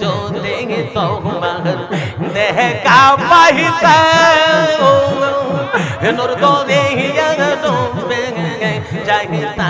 যদি তোমার। দেখা পাইতা নূর দরে ডুবে যাইতা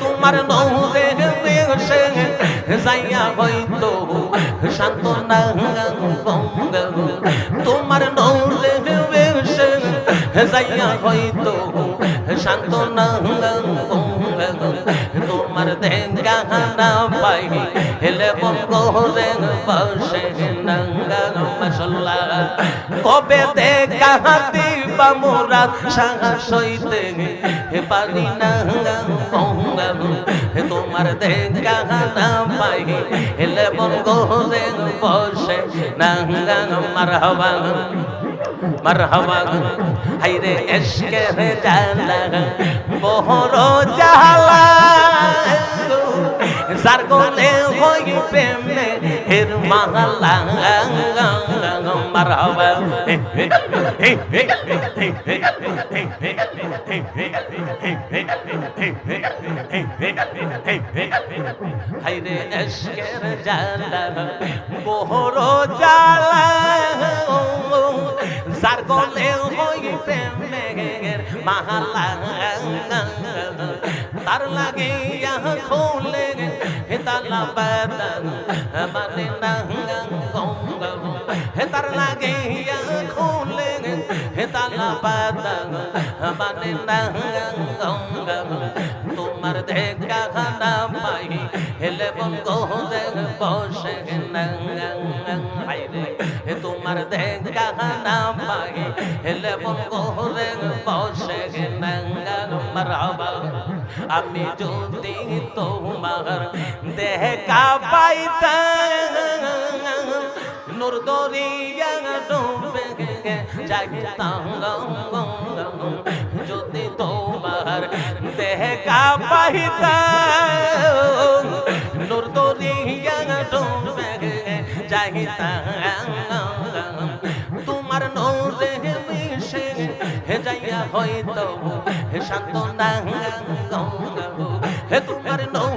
তোমার নৌরে বেশে যাইয়া হইতো। সান্ত্বনা তোমার নৌরে বেশে যাইয়া হইতো। সান্ত্বনা দেখা না পাই হেলে বঙ্গরে বসে নঙ্গা মশলা কবে দেখা দিবা মোরা সাহস হইতে হে পারি না হে তোমার দেখা না পাই হেলে বঙ্গরে বসে নঙ্গা মারহাবা মারহাবা যার গলে হই প্রেমে হের মাহালা মারহাবা হাইরে এসকের জালা বহর জালা যার গলে হই প্রেমের মাহালা তার লাগে খোলে হেতালা বাদান মানে না হে তার লাগে খোলে মানে তোমার দেখা না পাই হেলে বঙ্গ বসে হে তোমার দেখা না পাই হেলে বঙ্গ বসে আমি যদি তোমার দেখা পাইতাম নূর যদি তোমার দেখা পাইতাম, নূর দরিয়া ডুবে যাইতাম। তোমার নূরে মিশে হে যাইয়া হয়তো শান্ত না হে তোমার নূরে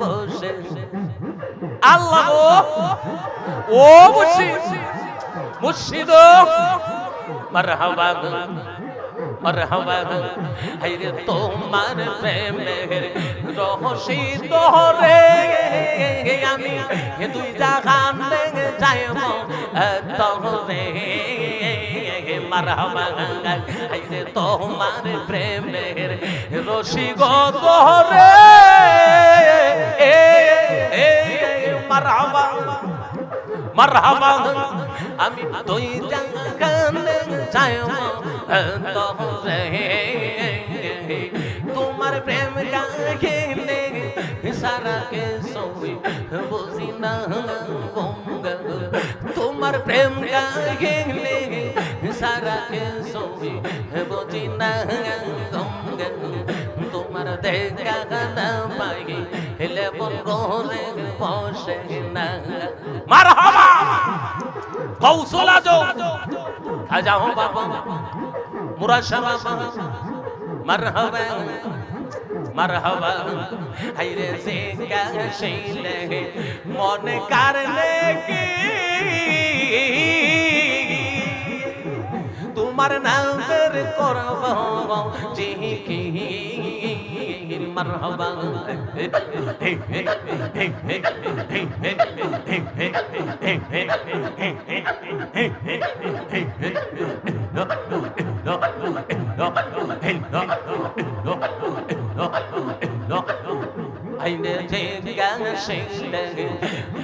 বসে। আল্লাহ ও মুর্শিদ! মুর্শিদ! মারহাবা মারহাবা হাইরে তোমার প্রেমের রহসি তোরে আমি দুই লেগে যাইব তোরে মারহাবা হাইরে তোমার প্রেমের রশি গো এ মারহামা মারহামা আমি তুই জাগানে যাইব তোরে তোমার প্রেম গাইলে সারা কে সই বুঝি না তোমার প্রেম গাইলে সারা কে সই বুঝি না তোমার দেখা না পাই, হেলে বল গোরে বসে না। মারহাবা কৌশল আজম খাজা হো বাবা। মুরাশা বাবা। মারহাবা মারহাবা। হাইরে সে কাশিলে মন কারলে কি? তোমার নামের করব জিকি মারহাবা আইনে যে গান শিখলে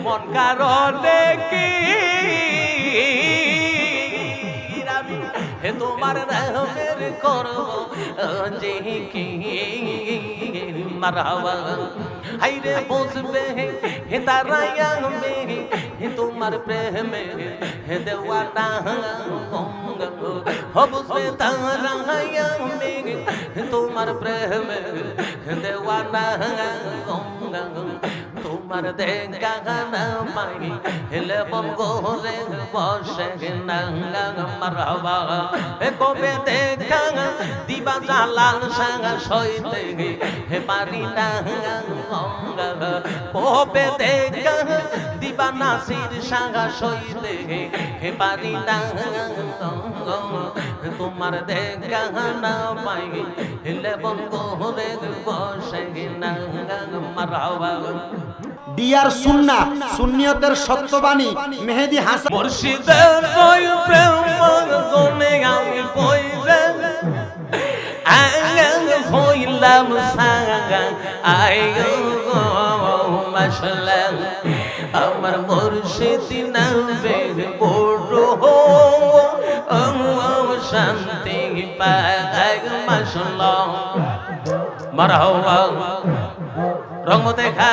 মন কারণে কি আমি হে তোমার রহমের করব যে কি মারহাবা হাইরে বসবে হে তারাইয়া মে হে তোমার প্রেমে হে দেওয়াটা হবসবে তারাইয়া মে তোমার প্রেমে হে দেওয়াটা তোমার দেখা না পাই হেলে বঙ্গলে বসে নাঙ্গা এ কবে দেখা, দিবা জালাল সাঙ্গা সইতে হে পারি না কবে দেখা, দিবা নাসির সাঙ্গা সইতে হে পারি না তোমার দেখা না পাই, হেলে বঙ্গলে বসে নাঙ্গা মারহাবা ডিয়ার সুন্না, সুন্নিয়তের সত্যবাণী, মেহেদি হাসান। মুর্শিদের কই প্রেম গনে আমি কইরে আঙ্গাং হইলাম সাঙ্গা আই আমার মুর্শিদ নামে বড় হো শান্তি মাশাল্লাহ মারহাবা, রঙ দেখা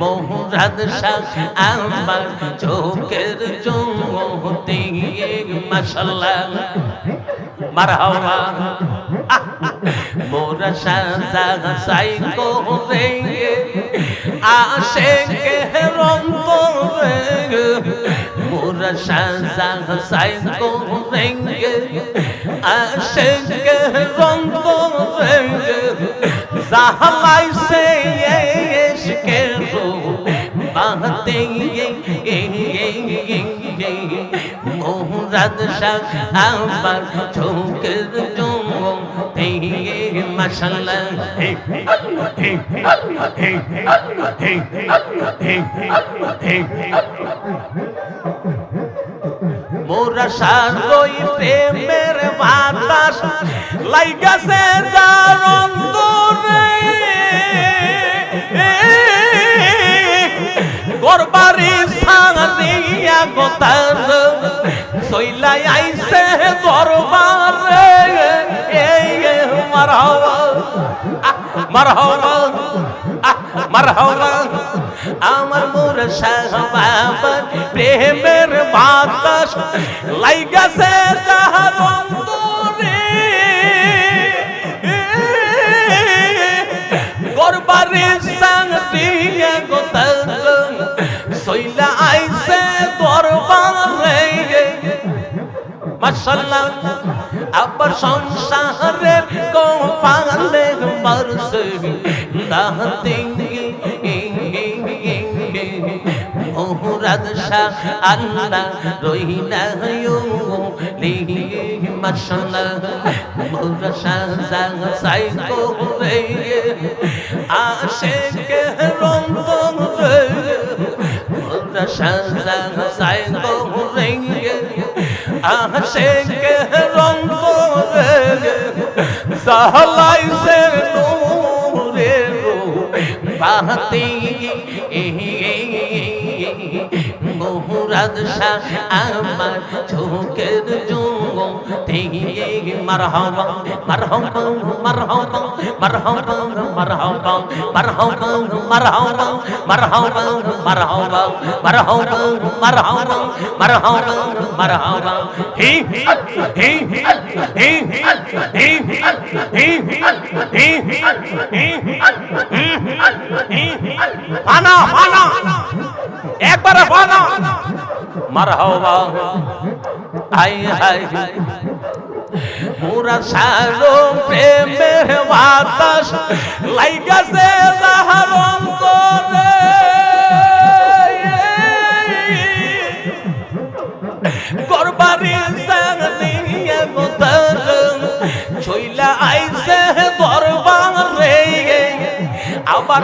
মোহরাদ শাহ আমার চোখের চোখতে মাশাল্লাহ। মারহাবা। মোরা সাজা সাই করে আশে কে রঙ্গ মোরা সাজা সাই করে আশে কে রঙ্গ জাহালাইছে ইশকে রো বাহতে মোহরাদ শাহ আমার চোখের মাশাল্লাহ মোরা সারই প্রেমের যার অন্তরে গোতার সইলাই আইছে দরবারে। এই মারহাবা মারহাবা মারহাবা। আমার মোর সাহবাবার প্রেমের বাতাস লাইগাছে যাহার অন্তরে। সাংটিয়া মশলা আবার সংসারের কপালে মারছে তাহাতে রাজা আল্লাহ রহিনা লিহি মশলা মোরা সাজা সাই কোরে আশেক রং রং। রে মোরা সাজা সাই আশেক রং করে সাহলাই সে নূরে রো বাতি এই মোহরাদ শাহ আমার চোখের জঙ্গ থেকে মারহাবা মারহাবা মারহাবা মারহাবা মারহাবা মারহাবা মারহাবা মারহাবা মারহাবা মারহাবা মারহাবা মারহাবা মারহাবা হি হি হি হি হি ফানা ফানা একবারে ফানা মারহাবা। আই হাই পুরা সারো প্রেমের বাতাস লাইগাছে যাহার অন্তরে। গরবারি সাংনিয়া গোতার ছইলা আইছে দরবারে আবার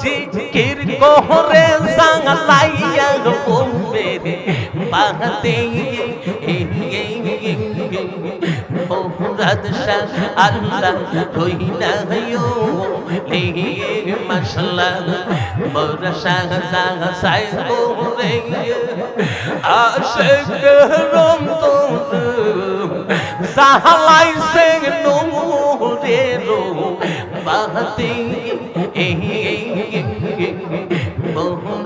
জিকির কোহরে সাংলাইয়া বলবে বাহতে মোহরাদ শাহ আল্লাহ রইনা হইও লেগে মাশাল্লাহ মোরা শাহ শাহ সাই করে আশিক রম রো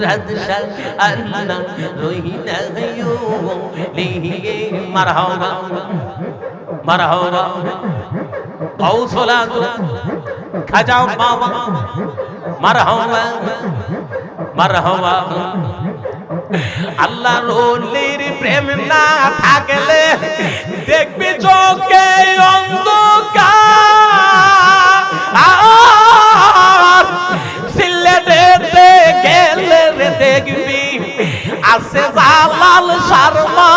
শাহ আল্লাহ রইনা হইও লেগে মারহাবা মারহাবা প্রেম না থাকলে দেখবি চোখে অন্ধকার জালাল শর্মা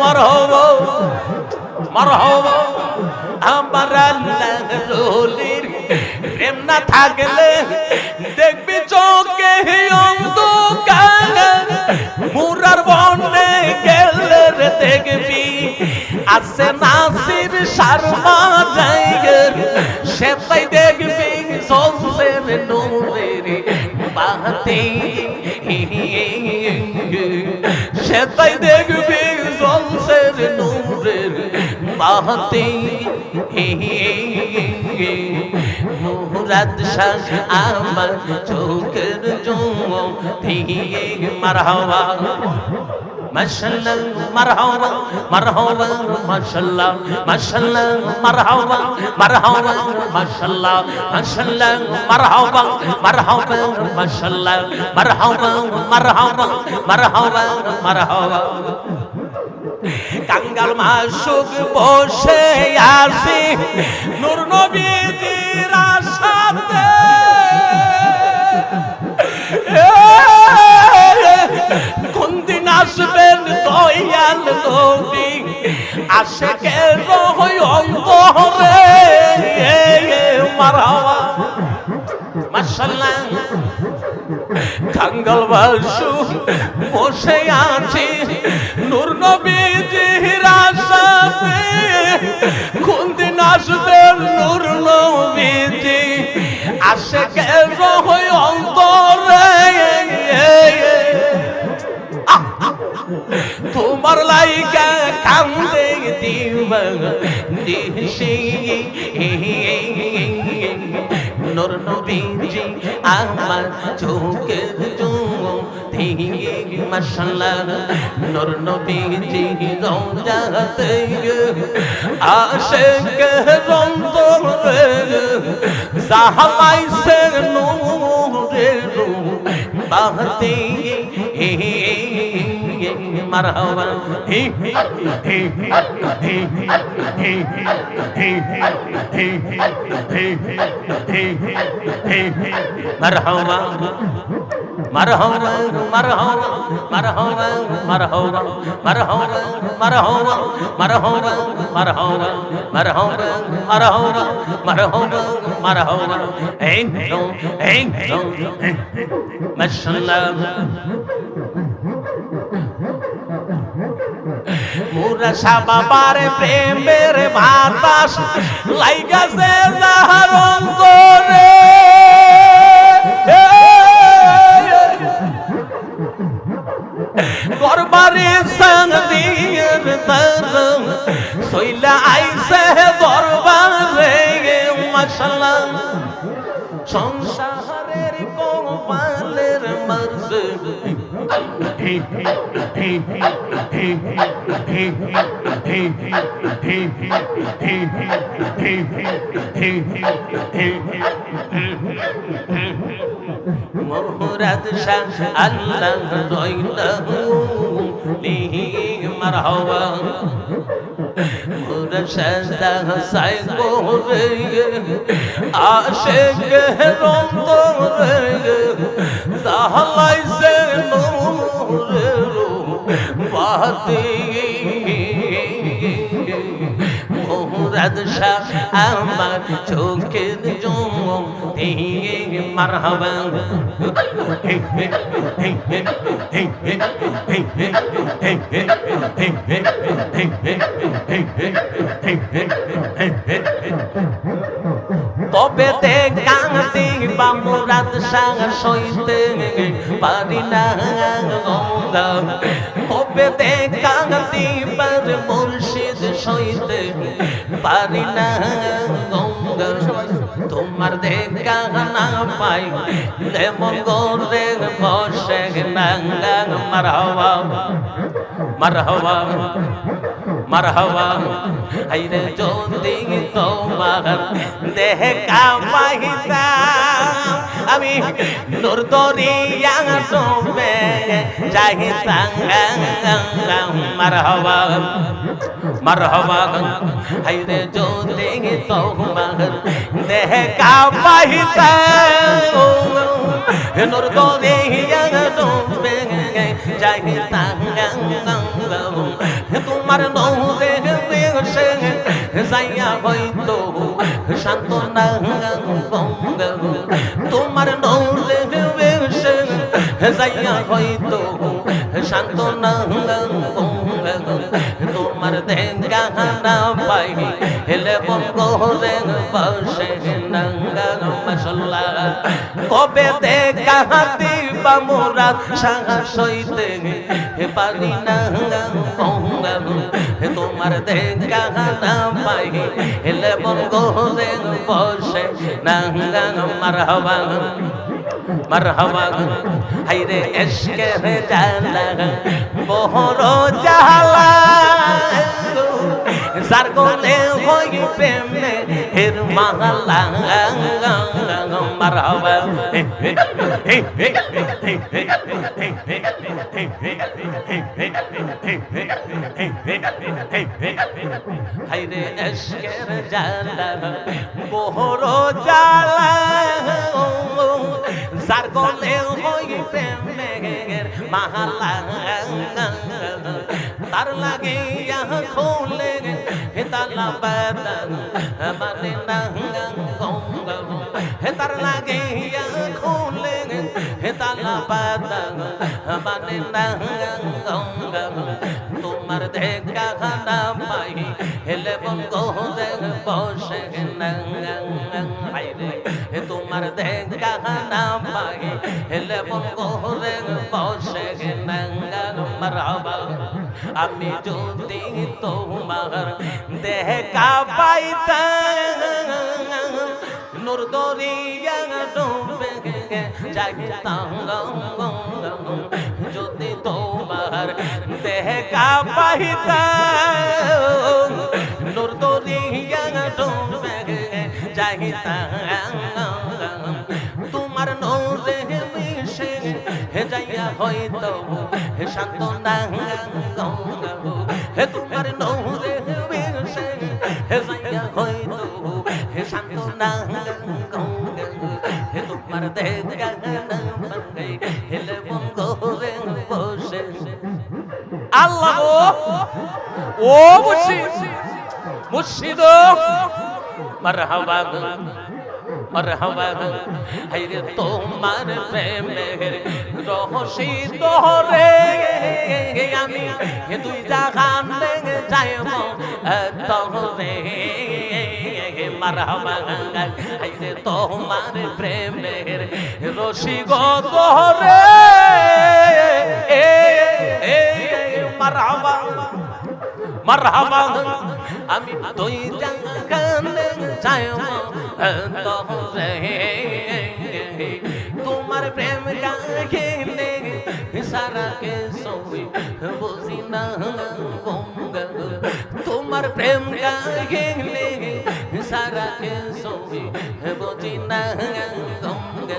মরহব। মরহব, আমার রলির প্রেম না থাকলে দেখবি চোখে অন্ধকার। মুরার বনে গেলে দেখবি আছে নাসির শর্মা জায়গের সেটাই দেখবি সবসের নূরের বাহাতে সেটাই দেখবি জলসের নূরের বাহাতে। মুরাদ আমার চোখের জন্য দিয়ে মারহাবা কাঙ্গাল মাসুক বসে আসি নূর নবীজির আসবেন দয়াল নবী। আসে কে রহই অন্তরে। মারহাবা। মাশাআল্লাহ কাঙ্গাল বাসু আছি। নূর নবীজির আশাতে। কোন আসবেন নূর নবীজি। আসে কে রহই অন্তরে। ওর লাইকা কান্দে দিব দিশি নর নবীজি আমার চোখে চুমো দিয়ে মশলা নর নবীজি রোজাতে আশেক রন্দরে জাহামাই সে নূরে রু বাহতে হে মারহাবা হে হে হে হে হে মারহাবা মারহাবা মারহাবা মারহাবা মারহাবা মারহাবা মারহাবা মারহাবা মারহাবা মারহাবা মারহাবা মারহাবা মারহাবা এই এই মাশাআল্লাহ মুরা বাবার প্রেমের বাতাস লাইগাছে যাহার অন্তরে। مراد شان الله دوينه ليه مرحبا مرشد سيقوري عاشق رمضوري زهلاي سيقوري মোহরাদ শাহ আল্লাহ রইলাহু লিহি মারহাবা মুরশদ সাই গোরে আশিক রন্তরে সাহলাইছে নূরে বাতি মোহরাদ মুরাদ শাহ আমার চোখের জম দিয়ে মারহাবা তবে দেখাতে বা মুরাদ শাহ সইতে পারি না। তবে দেখাতে পার মুর্শিদ সইতে পারি না। তোমার দেখা না পাই, যেমন গোরে বসে নাঙ্গা মারহাবা মারহাবা। মারহাবা আইরে যদি তোমার দেহ কামাইতা আমি নূর দরিয়া ডোবে চাহিতাম মারহাবা মারহাবা আইরে যদি তোমার দেহ কামাইতা নূর দরিয়া ডোবে চাহিতাম তোমার নৌরে বেশে যাইয়া হইতো শান্ত না তোমার নৌরে বেশে যাইয়া হইতো শান্ত না তোমার দেখা পাই হেলে বঙ্গরে বসে নাঙ্গা মশলা কবে দেখা দিবা মোরা সাহস হইতে পারি না তোমার দেখা না পাই হেলে বঙ্গরে বসে নাঙ্গা মারহাবা মারহাবা হাইরে এসকে রে জালা বহর জালা সার গোলে হই মারহাবা হাইরে এসকের জালা বহর জালা যার গলে হই প্রেমের মাহালা তার লাগে খোলে বাদান মানে হেতার লাগে খোলে বাদান মানে দেখা খানা পাই হেলে বঙ্গ বসে না তোমার দেখা না পাই হেলে বঙ্গরে বসে আমি যদি তোমার দেখা পাইতাম নূর ডুবে যাইতাম তোমার দেখা পাইতাম নূর দরিয়া ডুবে যাইতাম তোমার নৌরে মিশে হে যাইয়া হয়তো হে শান্ত না হে তোমার নৌরে মিশে হে যাইয়া হয়তো হে শান্ত না হে তোমার দেখা হেলে বঙ্গ রে বসে আল্লাহ ও মুর্শিদ মুর্শিদ। মারহাবা মারহাবা হাইরে তোমার প্রেমের রহসি দহরে আমি এ দুই লেগে যাইব তহরে মারহাবা হাইরে তোমার প্রেমের রশি গো মারহাবা আমি তুই জাগানে চাইব তহরে তোমার প্রেম গাহিনে সারা কে সই বুঝি না গঙ্গা তোমার প্রেম গাহিনে সারা কে সই বুঝি না গঙ্গা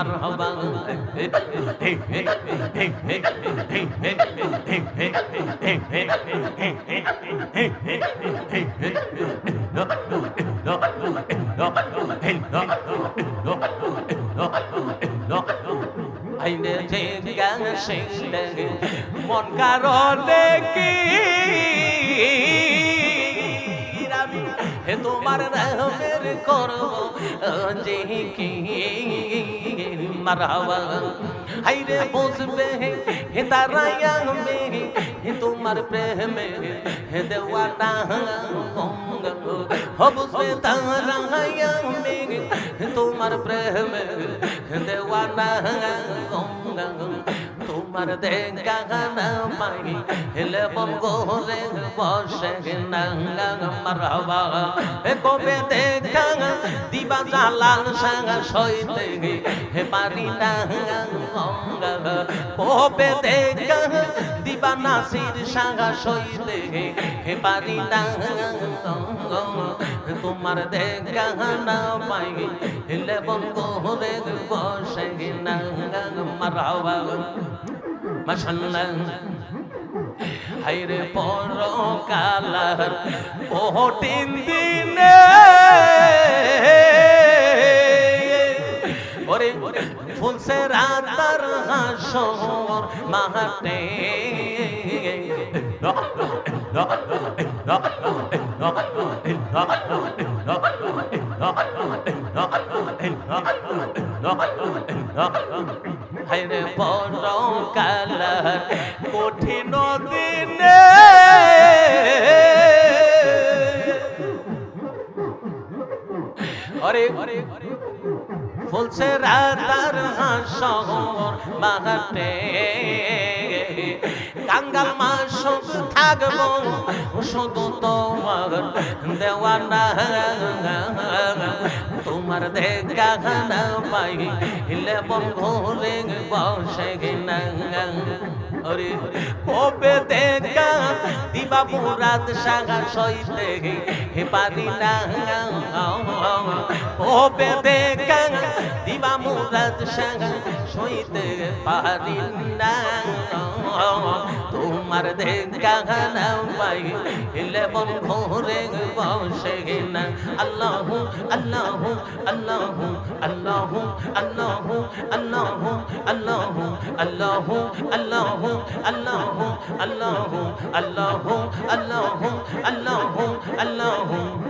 মারহাবা। আইনে যে গান শিখলে মন কারণে কি? হে তোমার নামের করব যে কি মারহাবা হাইরে বসবে হে তারায়া মে তোমার প্রেমে, হে দেওয়াটা হবুসে তারায়ামি তোমার প্রেমে, হে দেওয়াটা তোমার দেখা না পাই হেলে বম গোরে বসে নাঙ্গা মারবা হে কবে দেখা, দিবা জালাল সাঙ্গা সইতে, হে পারি না কবে দেখা, দিবা না নাসির সাঙ্গা সইতে হে পারি না তোমার দেখা না পাই। হেলে বন গোরে বসে না, মারবা। মাশাল্লাহ। হাইরে পর কালার কঠিন দিনে, ওরে ফুলছে রাতার হাসর মাহাতে। হরে বড় কালার কঠিন দিনে। অরে বলছে রাতা হাসর মাহাটে কাঙ্গাল মাসুক থাকব, শুধু তোমার তোমার দেখা না পাই হিলে বন ঘুরে বসে না ওরে কবে দেখা দিবা মুরাদ সাগা সইতে হে পারি না কবে দেখা দিবা মুরাদ সাগা সইতে পারি না তোমার দেখা না পাই হিলে বন ঘুরে বসে না আল্লাহ আল্লাহ আল্লাহ আল্লাহ আল্লাহ আল্লাহ আল্লাহ আল্লাহ আল্লাহ আল্লাহ আল্লাহ আল্লাহ আল্লাহ আল্লাহ আল্লাহ